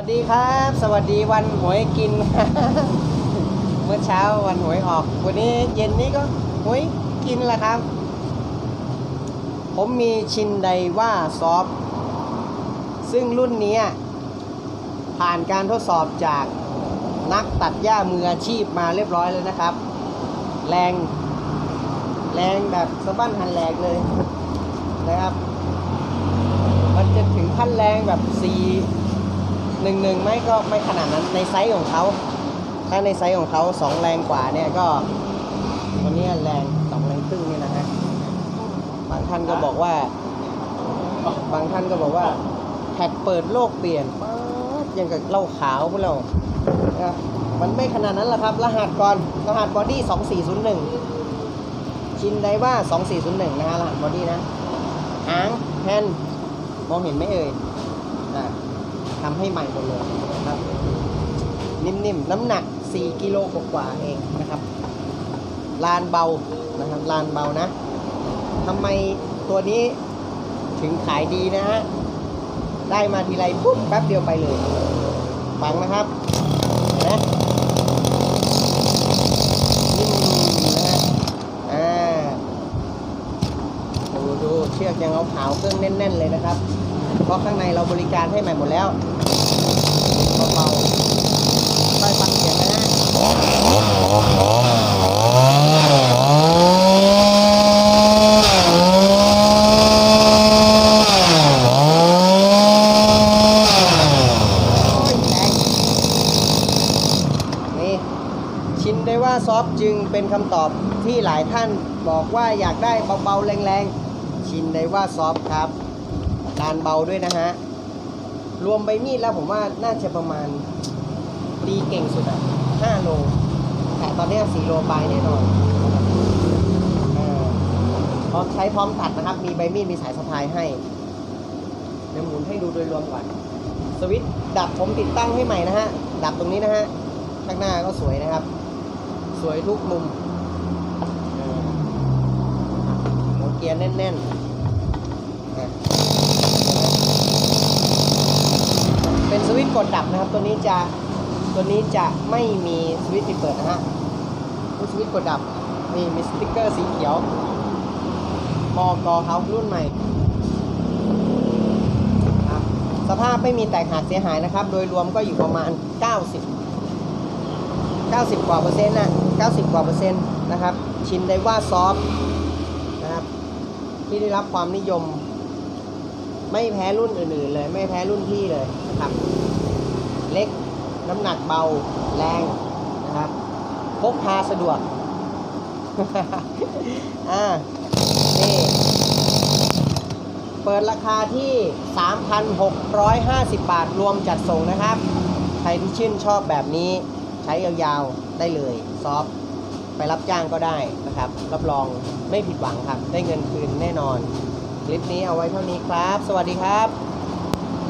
วัสดีครับ สวัสดีวันหวยกิน เมื่อเช้าวันหวยออก วันนี้เย็นนี้ก็หวยกินแหละครับ ผมมีชินไดว่าซอฟซึ่งรุ่นนี้ผ่านการทดสอบจากนักตัดหญ้ามืออาชีพมาเรียบร้อยแล้วนะครับ แรง แรงแบบสะบั้นหันแหลกเลยนะครับ มันจะถึงขั้นแรงแบบ4 1 1ไม่ก็ไม่ขนาดนั้นในไซส์ของเขา ถ้าในไซส์ของเขาสองแรงกว่าเนี่ยก็ตัวนี้แรงสองแรงครึ่งเนี่ยนะฮะบางท่านก็บอกว่า บางท่านก็บอกว่าแท็กเปิดโลกเปลี่ยนป๊าดยังกับเหล้าขาวพวกเรานะมันไม่ขนาดนั้นหรอกครับ รหัสก่อนรหัสบอดี้2401 ชินไดว่า 2401 นะฮะรหัสบอดี้นะหางแฮนมองเห็นไหมเอ่ยอ่า ทำให้ใหม่หมดเลยนะครับ นิ่มๆ น้ำหนัก 4 กิโลกว่าๆเองนะครับ ลานเบานะครับ ลานเบานะทำไมตัวนี้ถึงขายดีนะฮะ ได้มาทีไรปุ๊บแป๊บเดียวไปเลย ฟังนะครับนะนิ่มนะฮะอ่าดูดูเชือกยังเอาขาวเครื่องแน่น ๆ เลยนะครับ เพราะข้างในเราบริการให้ใหม่หมดแล้ว เบาๆค่อยฟังเสียงนะฮะโอ้ยแรงนี่ชินได้ว่าซอฟจึงเป็นคำตอบที่หลายท่านบอกว่าอยากได้เบาๆแรงๆ ชินได้ว่าซอฟครับลานเบาด้วยนะฮะ รวมใบมีดแล้วผมว่าน่าจะประมาณตีเก่งสุดอะ5โล แต่ตอนนี้ย4โลปลายแน่นอนพร้อมใช้พร้อมตัดนะครับ มีใบมีดมีสายสะพายให้ เดี๋ยวหมุนให้ดูโดยรวมก่อน สวิตช์ดับผมติดตั้งให้ใหม่นะฮะ ดับตรงนี้นะฮะ ข้างหน้าก็สวยนะครับ สวยทุกมุมเออหัวเกียร์แน่นๆนะเป็นสวิตช์ กดดับนะครับ ตัวนี้จะตัวนี้จะไม่มีสวิตช์ปิดเปิดนะฮะนี่สวิตช์กดดับนี่มีสติ๊กเกอร์สีเขียวมอกอเขารุ่นใหม่ครับสภาพไม่มีแตกหักเสียหายนะครับ โดยรวมก็อยู่ประมาณ 90 90 กว่าเปอร์เซ็นต์นะ 90 กว่าเปอร์เซ็นต์นะครับ ชินไดว่าซอฟนะครับ ที่ได้รับความนิยม ไม่แพ้รุ่นอื่นๆเลย ไม่แพ้รุ่นพี่เลยนะครับ เล็ก น้ำหนักเบาแรงนะครับพกพาสะดวกอ่านี่เปิดราคาที่ 3,650 บาทรวมจัดส่งนะครับ ใครที่ชื่นชอบแบบนี้ใช้ยาวๆได้เลยซอฟไปรับจ้างก็ได้นะครับ รับรองไม่ผิดหวังครับ ได้เงินคืนแน่นอน คลิปนี้เอาไว้เท่านี้ครับ สวัสดีครับ